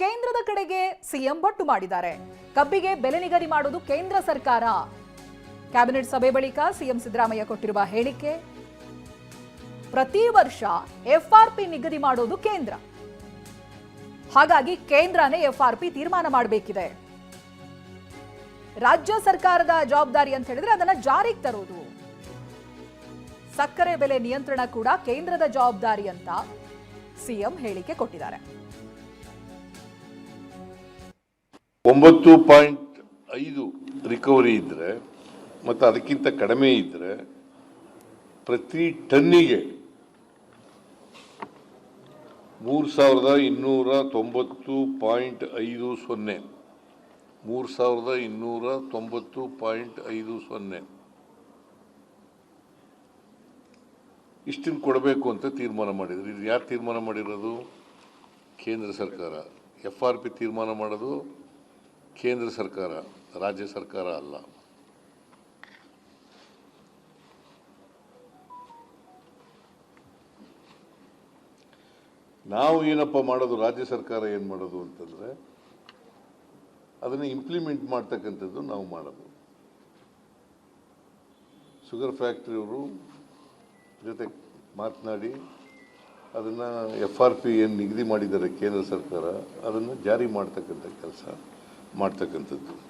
ಕೇಂದ್ರದ ಕಡೆಗೆ ಸಿಎಂ ಬೊಟ್ಟು ಮಾಡಿದ್ದಾರೆ. ಕಬ್ಬಿಗೆ ಬೆಲೆ ನಿಗದಿ ಮಾಡೋದು ಕೇಂದ್ರ ಸರ್ಕಾರ. ಕ್ಯಾಬಿನೆಟ್ ಸಭೆ ಬಳಿಕ ಸಿಎಂ ಸಿದ್ದರಾಮಯ್ಯ ಕೊಟ್ಟಿರುವ ಹೇಳಿಕೆ, ಪ್ರತಿ ವರ್ಷ ಎಫ್ಆರ್ಪಿ ನಿಗದಿ ಮಾಡೋದು ಕೇಂದ್ರ. ಹಾಗಾಗಿ ಕೇಂದ್ರನೇ ಎಫ್ಆರ್ಪಿ ತೀರ್ಮಾನ ಮಾಡಬೇಕಿದೆ. ರಾಜ್ಯ ಸರ್ಕಾರದ ಜವಾಬ್ದಾರಿ ಅಂತ ಹೇಳಿದ್ರೆ ಅದನ್ನ ಜಾರಿಗೆ ತರೋದು. ಸಕ್ಕರೆ ಬೆಲೆ ನಿಯಂತ್ರಣ ಕೂಡ ಕೇಂದ್ರದ ಜವಾಬ್ದಾರಿ ಅಂತ ಸಿಎಂ ಹೇಳಿಕೆ ಕೊಟ್ಟಿದ್ದಾರೆ. ಒಂಬತ್ತು ಪಾಯಿಂಟ್ ಐದು ರಿಕವರಿ ಇದ್ದರೆ ಮತ್ತು ಅದಕ್ಕಿಂತ ಕಡಿಮೆ ಇದ್ದರೆ ಪ್ರತಿ ಟನ್ನಿಗೆ ಮೂರು ಸಾವಿರದ ಇನ್ನೂರ ತೊಂಬತ್ತು ಪಾಯಿಂಟ್ ಐದು ಸೊನ್ನೆ. ಮೂರು ಸಾವಿರದ ಇನ್ನೂರ ತೊಂಬತ್ತು ಪಾಯಿಂಟ್ ಐದು ಸೊನ್ನೆ. ಇಷ್ಟನ್ನು ಕೊಡಬೇಕು ಅಂತ ತೀರ್ಮಾನ ಮಾಡಿದರು. ಇದು ಯಾರು ತೀರ್ಮಾನ ಮಾಡಿರೋದು? ಕೇಂದ್ರ ಸರ್ಕಾರ. ಎಫ್ ಆರ್ ಪಿ ತೀರ್ಮಾನ ಮಾಡೋದು ಕೇಂದ್ರ ಸರ್ಕಾರ, ರಾಜ್ಯ ಸರ್ಕಾರ ಅಲ್ಲ. ನಾವು ಏನಪ್ಪ ಮಾಡೋದು, ರಾಜ್ಯ ಸರ್ಕಾರ ಏನು ಮಾಡೋದು ಅಂತಂದರೆ, ಅದನ್ನು ಇಂಪ್ಲಿಮೆಂಟ್ ಮಾಡ್ತಕ್ಕಂಥದ್ದು ನಾವು ಮಾಡೋದು. ಶುಗರ್ ಫ್ಯಾಕ್ಟ್ರಿಯವರು ಜೊತೆ ಮಾತನಾಡಿ, ಅದನ್ನು ಎಫ್ ಆರ್ ಪಿ ಏನು ನಿಗದಿ ಮಾಡಿದ್ದಾರೆ ಕೇಂದ್ರ ಸರ್ಕಾರ, ಅದನ್ನು ಜಾರಿ ಮಾಡ್ತಕ್ಕಂಥ ಕೆಲಸ. ಮಾಡ್ತಕ್ಕಂಥದ್ದು.